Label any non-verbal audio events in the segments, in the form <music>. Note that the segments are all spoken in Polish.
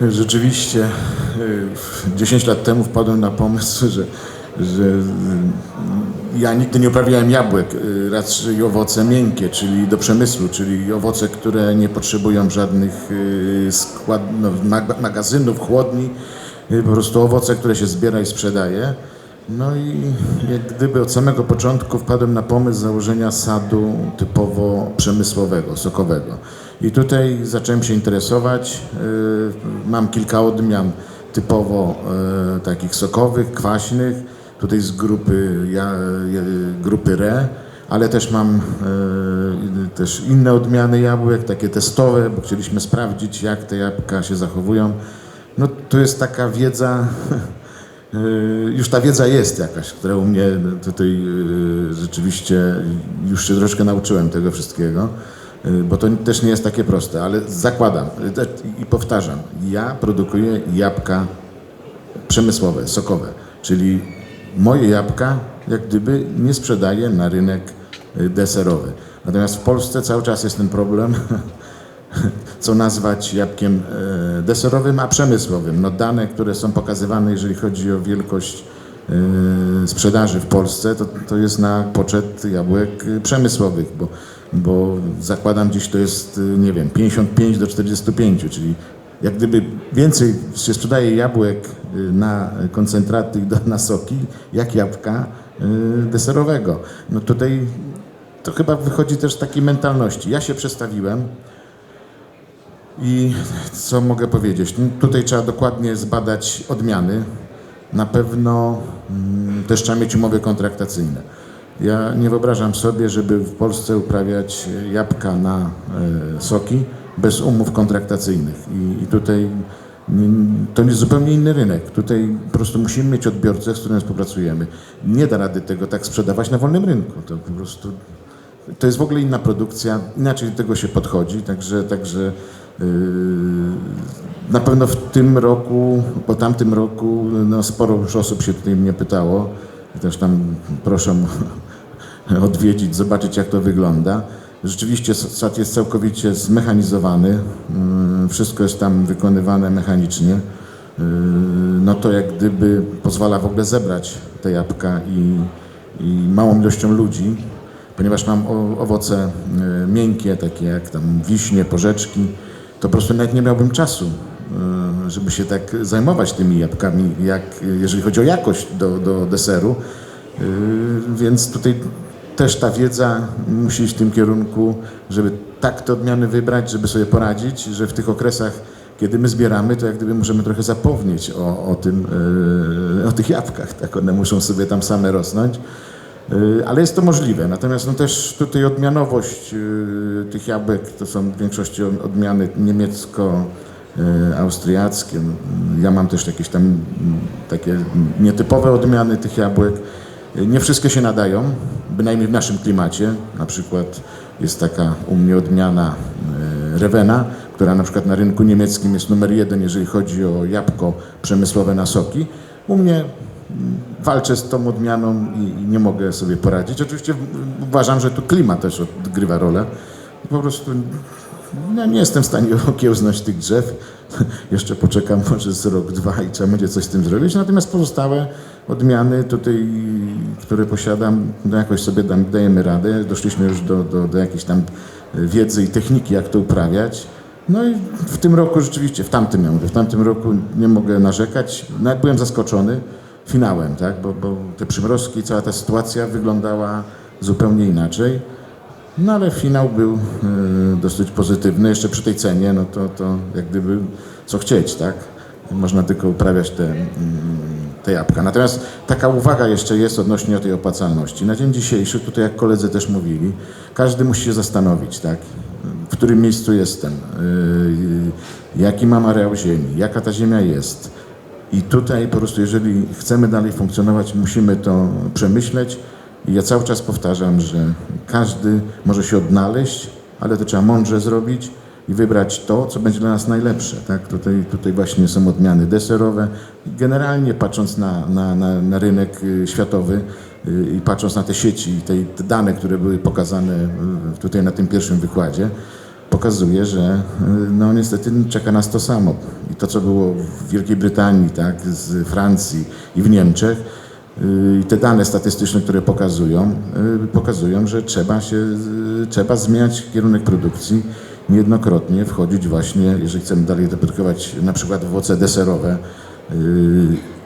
Rzeczywiście, y, 10 lat temu wpadłem na pomysł, że, że y, ja nigdy nie uprawiałem jabłek, y, raczej owoce miękkie, czyli do przemysłu, czyli owoce, które nie potrzebują żadnych y, skład, no, mag- magazynów, chłodni, y, po prostu owoce, które się zbiera i sprzedaje. No i jak gdyby od samego początku wpadłem na pomysł założenia sadu typowo przemysłowego, sokowego. I tutaj zacząłem się interesować. y, Mam kilka odmian typowo y, takich sokowych, kwaśnych, tutaj z grupy, ja, grupy RE, ale też mam y, też inne odmiany jabłek, takie testowe, bo chcieliśmy sprawdzić, jak te jabłka się zachowują. No to jest taka wiedza, <laughs> już ta wiedza jest jakaś, która u mnie tutaj rzeczywiście już się troszkę nauczyłem tego wszystkiego, bo to też nie jest takie proste, ale zakładam y, i powtarzam, ja produkuję jabłka przemysłowe, sokowe, czyli moje jabłka jak gdyby nie sprzedaję na rynek y, deserowy. Natomiast w Polsce cały czas jest ten problem, <laughs> co nazwać jabłkiem deserowym, a przemysłowym. No dane, które są pokazywane, jeżeli chodzi o wielkość sprzedaży w Polsce, to, to jest na poczet jabłek przemysłowych, bo, bo zakładam gdzieś to jest, e, nie wiem, 55 do 45, czyli jak gdyby więcej się sprzedaje jabłek e, na koncentraty na soki, jak jabłka e, deserowego. No tutaj to chyba wychodzi też z takiej mentalności. Ja się przestawiłem, i co mogę powiedzieć? No, Tutaj trzeba dokładnie zbadać odmiany. Na pewno mm, też trzeba mieć umowy kontraktacyjne. Ja nie wyobrażam sobie, żeby w Polsce uprawiać jabłka na e, soki bez umów kontraktacyjnych. I, i tutaj to jest zupełnie inny rynek. Tutaj po prostu musimy mieć odbiorcę, z którym współpracujemy. Nie da rady tego tak sprzedawać na wolnym rynku. To po prostu to jest w ogóle inna produkcja, inaczej do tego się podchodzi, także, także yy, na pewno w tym roku, po tamtym roku no, sporo już osób się tutaj mnie pytało też tam proszę <laughs> odwiedzić, zobaczyć jak to wygląda. Rzeczywiście sad jest całkowicie zmechanizowany, yy, wszystko jest tam wykonywane mechanicznie. Yy, No to jak gdyby pozwala w ogóle zebrać te jabłka i, i małą ilością ludzi, ponieważ mam owoce y, miękkie, takie jak tam wiśnie, porzeczki, to po prostu nawet nie miałbym czasu, y, żeby się tak zajmować tymi jabłkami, jak, jeżeli chodzi o jakość do, do deseru. Y, Więc tutaj też ta wiedza musi iść w tym kierunku, żeby tak te odmiany wybrać, żeby sobie poradzić, że w tych okresach, kiedy my zbieramy, to jak gdyby możemy trochę zapomnieć o, o tym, y, o tych jabłkach, tak, one muszą sobie tam same rosnąć. Ale jest to możliwe. Natomiast no też tutaj odmianowość tych jabłek to są w większości od- odmiany niemiecko-austriackie. Ja mam też jakieś tam mm, takie nietypowe odmiany tych jabłek. Y, Nie wszystkie się nadają, bynajmniej w naszym klimacie. Na przykład jest taka u mnie odmiana y, Revena, która na przykład na rynku niemieckim jest numer jeden, jeżeli chodzi o jabłko przemysłowe na soki. U mnie walczę z tą odmianą i, nie mogę sobie poradzić. Oczywiście uważam, że tu klimat też odgrywa rolę. Po prostu no, nie jestem w stanie <laughs> okiełznać tych drzew. <laughs> Jeszcze poczekam może z rok, dwa i trzeba będzie coś z tym zrobić. Natomiast pozostałe odmiany tutaj, które posiadam, no jakoś sobie dam, dajemy radę. Doszliśmy już do, do, do jakiejś tam wiedzy i techniki, jak to uprawiać. No i w tym roku rzeczywiście, w tamtym, ja mówię, w tamtym roku nie mogę narzekać. Nawet byłem zaskoczony finałem, tak? bo, bo te przymrozki, cała ta sytuacja wyglądała zupełnie inaczej. No ale finał był y, dosyć pozytywny. Jeszcze przy tej cenie, no to, to jak gdyby co chcieć, tak? Można tylko uprawiać te, mm, te jabłka. Natomiast taka uwaga jeszcze jest odnośnie tej opłacalności. Na dzień dzisiejszy, tutaj jak koledzy też mówili, każdy musi się zastanowić, tak? W którym miejscu jestem, y, jaki mam areał ziemi, jaka ta ziemia jest. I tutaj po prostu, jeżeli chcemy dalej funkcjonować, musimy to przemyśleć. I ja cały czas powtarzam, że każdy może się odnaleźć, ale to trzeba mądrze zrobić i wybrać to, co będzie dla nas najlepsze. Tak? Tutaj, tutaj właśnie są odmiany deserowe. Generalnie patrząc na, na, na, na rynek y, światowy y, i patrząc na te sieci i te, dane, które były pokazane y, tutaj na tym pierwszym wykładzie, pokazuje, że no niestety czeka nas to samo. I to, co było w Wielkiej Brytanii, tak, z Francji i w Niemczech, i te dane statystyczne, które pokazują, y, pokazują, że trzeba się, y, trzeba zmieniać kierunek produkcji, niejednokrotnie wchodzić właśnie, jeżeli chcemy dalej produkować na przykład owoce deserowe, y,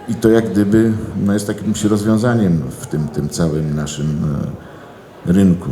i to jak gdyby no jest jakimś rozwiązaniem w tym, tym całym naszym y, rynku.